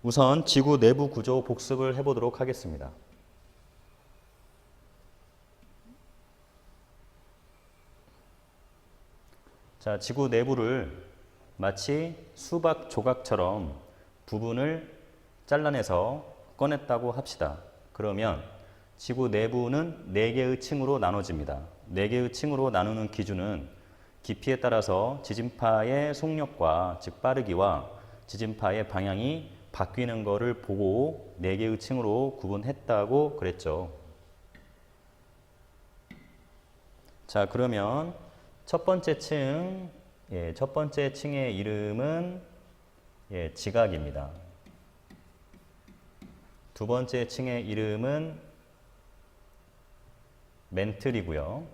우선 지구 내부 구조 복습을 해보도록 하겠습니다. 자, 지구 내부를 마치 수박 조각처럼 부분을 잘라내서 꺼냈다고 합시다. 그러면 지구 내부는 4개의 층으로 나눠집니다. 4개의 층으로 나누는 기준은 깊이에 따라서 지진파의 속력과 즉 빠르기와 지진파의 방향이 바뀌는 것을 보고 4개의 층으로 구분했다고 그랬죠. 자, 그러면 첫 번째 층, 예, 첫 번째 층의 이름은 예, 지각입니다. 두 번째 층의 이름은 멘틀이고요.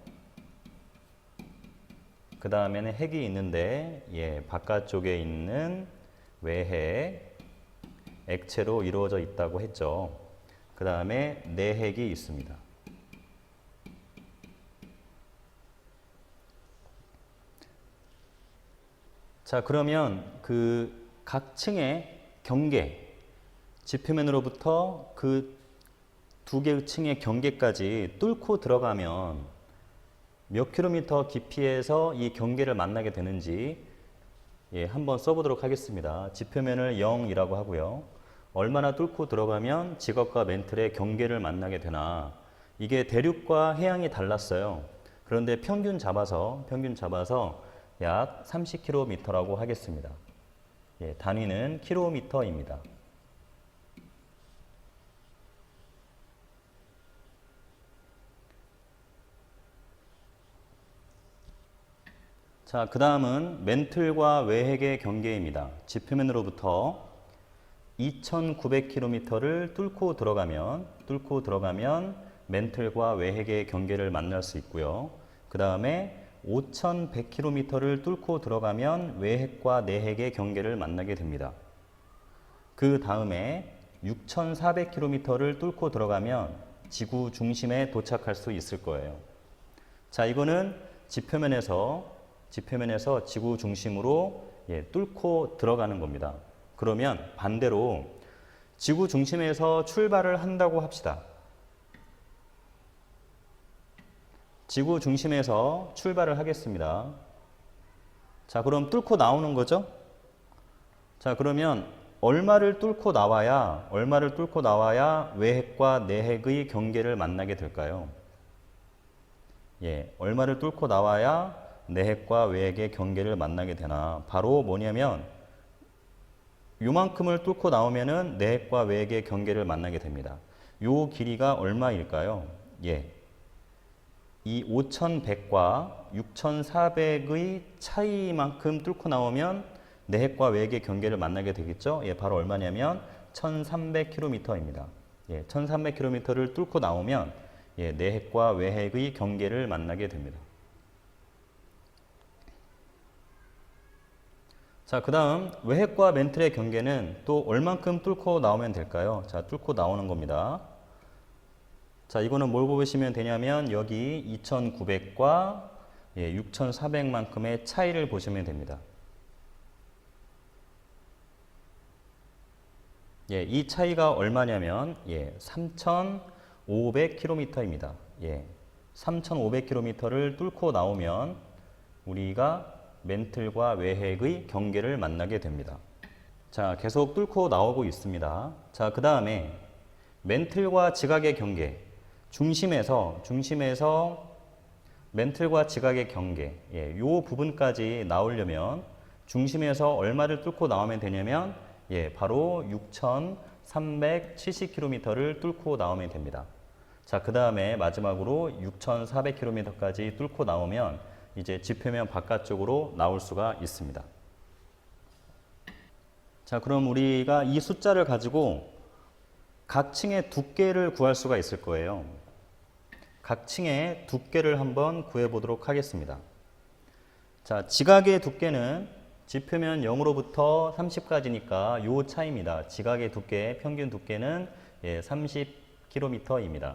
그 다음에는 핵이 있는데, 예, 바깥쪽에 있는 외핵, 액체로 이루어져 있다고 했죠. 그 다음에 내핵이 있습니다. 자, 그러면 그 각 층의 경계, 지표면으로부터 그 두 개의 층의 경계까지 뚫고 들어가면 몇 킬로미터 깊이에서 이 경계를 만나게 되는지 예, 한번 써보도록 하겠습니다. 지표면을 0이라고 하고요. 얼마나 뚫고 들어가면 직업과 멘틀의 경계를 만나게 되나 이게 대륙과 해양이 달랐어요. 그런데 평균 잡아서 평균 잡아서 약 30km라고 하겠습니다. 예, 단위는 킬로미터입니다. 자, 그 다음은 멘틀과 외핵의 경계입니다. 지표면으로부터 2,900km를 뚫고 들어가면, 뚫고 들어가면 멘틀과 외핵의 경계를 만날 수 있고요. 그 다음에 5,100km를 뚫고 들어가면 외핵과 내핵의 경계를 만나게 됩니다. 그 다음에 6,400km를 뚫고 들어가면 지구 중심에 도착할 수 있을 거예요. 자, 이거는 지표면에서 지표면에서 지구 중심으로 예, 뚫고 들어가는 겁니다. 그러면 반대로 지구 중심에서 출발을 한다고 합시다. 지구 중심에서 출발을 하겠습니다. 자, 그럼 뚫고 나오는 거죠? 자, 그러면 얼마를 뚫고 나와야, 얼마를 뚫고 나와야 외핵과 내핵의 경계를 만나게 될까요? 예, 얼마를 뚫고 나와야 내핵과 외핵의 경계를 만나게 되나? 바로 뭐냐면, 요만큼을 뚫고 나오면은 내핵과 외핵의 경계를 만나게 됩니다. 요 길이가 얼마일까요? 예, 이 5100과 6400의 차이만큼 뚫고 나오면 내핵과 외핵의 경계를 만나게 되겠죠. 예, 바로 얼마냐면 1300km입니다. 예, 1300km를 뚫고 나오면 예, 내핵과 외핵의 경계를 만나게 됩니다. 자, 그 다음 외핵과 멘틀의 경계는 또 얼만큼 뚫고 나오면 될까요? 자, 뚫고 나오는 겁니다. 자, 이거는 뭘 보시면 되냐면 여기 2,900과 예, 6,400만큼의 차이를 보시면 됩니다. 예, 이 차이가 얼마냐면 예, 3,500km입니다. 예, 3,500km를 뚫고 나오면 우리가 멘틀과 외핵의 경계를 만나게 됩니다. 자, 계속 뚫고 나오고 있습니다. 자, 그 다음에 멘틀과 지각의 경계. 중심에서 중심에서 멘틀과 지각의 경계 예, 요 부분까지 나오려면 중심에서 얼마를 뚫고 나오면 되냐면 예, 바로 6,370km를 뚫고 나오면 됩니다. 자, 그 다음에 마지막으로 6,400km까지 뚫고 나오면 이제 지표면 바깥쪽으로 나올 수가 있습니다. 자, 그럼 우리가 이 숫자를 가지고 각 층의 두께를 구할 수가 있을 거예요. 각 층의 두께를 한번 구해 보도록 하겠습니다. 자, 지각의 두께는 지표면 0으로부터 30까지니까 요 차이입니다. 지각의 두께, 평균 두께는 예, 30km입니다.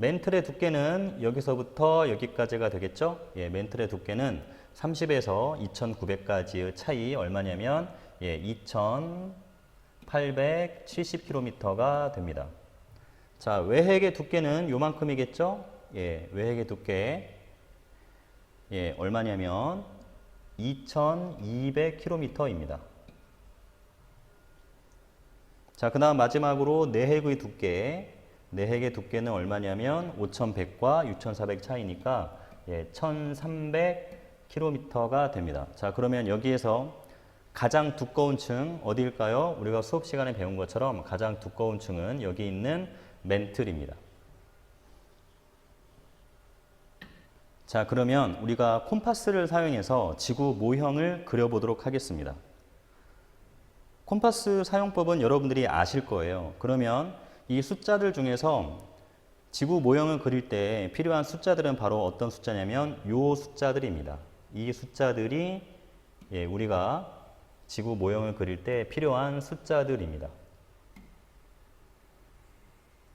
멘틀의 두께는 여기서부터 여기까지가 되겠죠? 예, 멘틀의 두께는 30에서 2900까지의 차이 얼마냐면 예, 2000 870km가 됩니다. 자, 외핵의 두께는 요만큼이겠죠? 예, 외핵의 두께. 예, 얼마냐면 2200km입니다. 자, 그 다음 마지막으로 내핵의 두께. 내핵의 두께는 얼마냐면 5100과 6400 차이니까 예, 1300km가 됩니다. 자, 그러면 여기에서 가장 두꺼운 층 어디일까요? 우리가 수업 시간에 배운 것처럼 가장 두꺼운 층은 여기 있는 멘틀입니다. 자, 그러면 우리가 콤파스를 사용해서 지구 모형을 그려보도록 하겠습니다. 콤파스 사용법은 여러분들이 아실 거예요. 그러면 이 숫자들 중에서 지구 모형을 그릴 때 필요한 숫자들은 바로 어떤 숫자냐면 요 숫자들입니다. 이 숫자들이 예, 우리가 지구 모형을 그릴 때 필요한 숫자들입니다.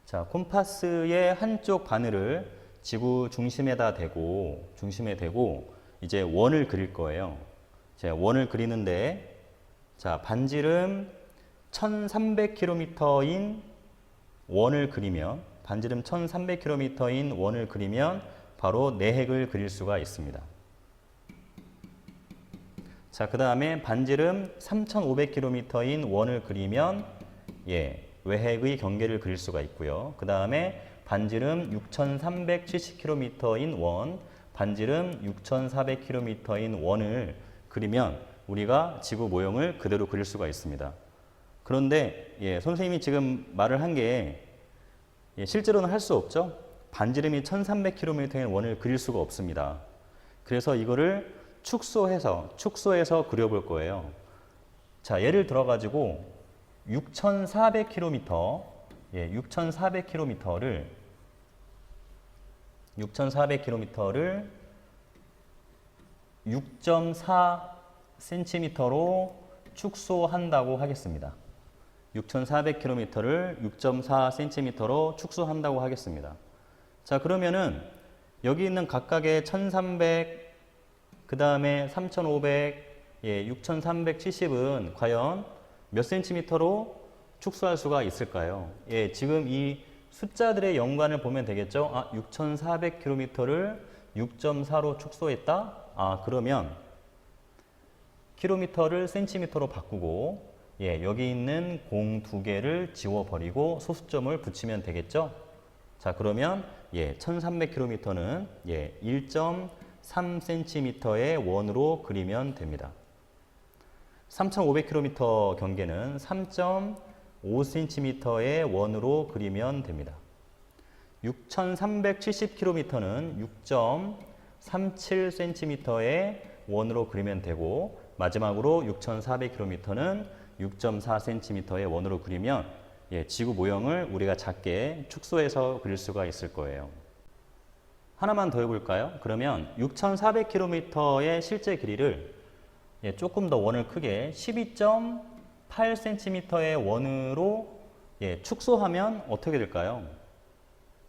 자, 콤파스의 한쪽 바늘을 지구 중심에다 대고 중심에 대고 이제 원을 그릴 거예요. 제가 원을 그리는데 자, 반지름 1300km인 원을 그리면 반지름 1300km인 원을 그리면 바로 내핵을 그릴 수가 있습니다. 자, 그 다음에 반지름 3500km인 원을 그리면 예, 외핵의 경계를 그릴 수가 있고요. 그 다음에 반지름 6370km인 원, 반지름 6400km인 원을 그리면 우리가 지구 모형을 그대로 그릴 수가 있습니다. 그런데 예, 선생님이 지금 말을 한게 예, 실제로는 할 수 없죠. 반지름이 1300km인 원을 그릴 수가 없습니다. 그래서 이거를 축소해서 축소해서 그려볼 거예요. 자, 예를 들어 가지고 6,400km, 예, 6,400km를 6,400km를 6.4cm로 축소한다고 하겠습니다. 6,400km를 6.4cm로 축소한다고 하겠습니다. 자, 그러면은 여기 있는 각각의 1,300, 그 다음에 3,500, 예, 6,370은 과연 몇 센티미터로 축소할 수가 있을까요? 예, 지금 이 숫자들의 연관을 보면 되겠죠? 아, 6,400km를 6.4로 축소했다? 아, 그러면 킬로미터를 센티미터로 바꾸고 예, 여기 있는 공 두 개를 지워버리고 소수점을 붙이면 되겠죠? 자, 그러면 예, 1300km는 예, 1.3cm의 원으로 그리면 됩니다. 3500km 경계는 3.5cm의 원으로 그리면 됩니다. 6370km는 6.37cm의 원으로 그리면 되고 마지막으로 6400km는 6.4cm의 원으로 그리면 예, 지구 모형을 우리가 작게 축소해서 그릴 수가 있을 거예요. 하나만 더 해볼까요? 그러면 6,400km의 실제 길이를 예, 조금 더 원을 크게 12.8cm의 원으로 예, 축소하면 어떻게 될까요?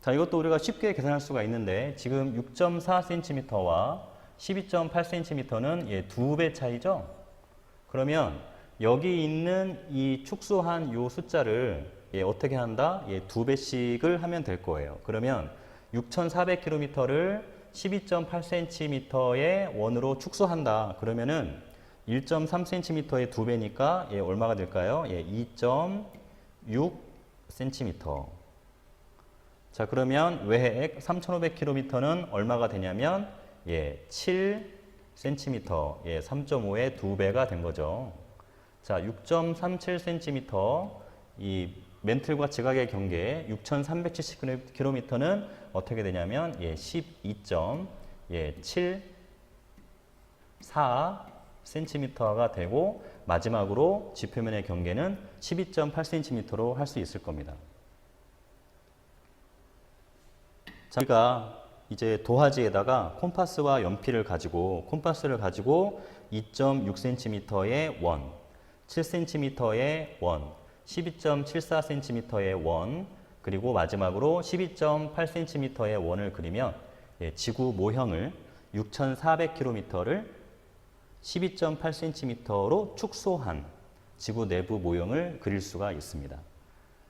자, 이것도 우리가 쉽게 계산할 수가 있는데 지금 6.4cm와 12.8cm는 예, 두 배 차이죠? 그러면 여기 있는 이 축소한 요 숫자를 예, 어떻게 한다? 예, 두 배씩을 하면 될 거예요. 그러면 6,400km를 12.8cm의 원으로 축소한다. 그러면은 1.3cm의 두 배니까 예, 얼마가 될까요? 예, 2.6cm. 자, 그러면 외핵 3,500km는 얼마가 되냐면 예, 7cm. 예, 3.5의 두 배가 된 거죠. 자, 6.37cm 이 멘틀과 지각의 경계 6,370km는 어떻게 되냐면 예, 12.7 예, 4cm가 되고 마지막으로 지표면의 경계는 12.8cm로 할 수 있을 겁니다. 자, 우리가 이제 도화지에다가 콤파스와 연필을 가지고 콤파스를 가지고 2.6cm의 원, 7cm의 원, 12.74cm의 원, 그리고 마지막으로 12.8cm의 원을 그리면 예, 지구 모형을 6,400km를 12.8cm로 축소한 지구 내부 모형을 그릴 수가 있습니다.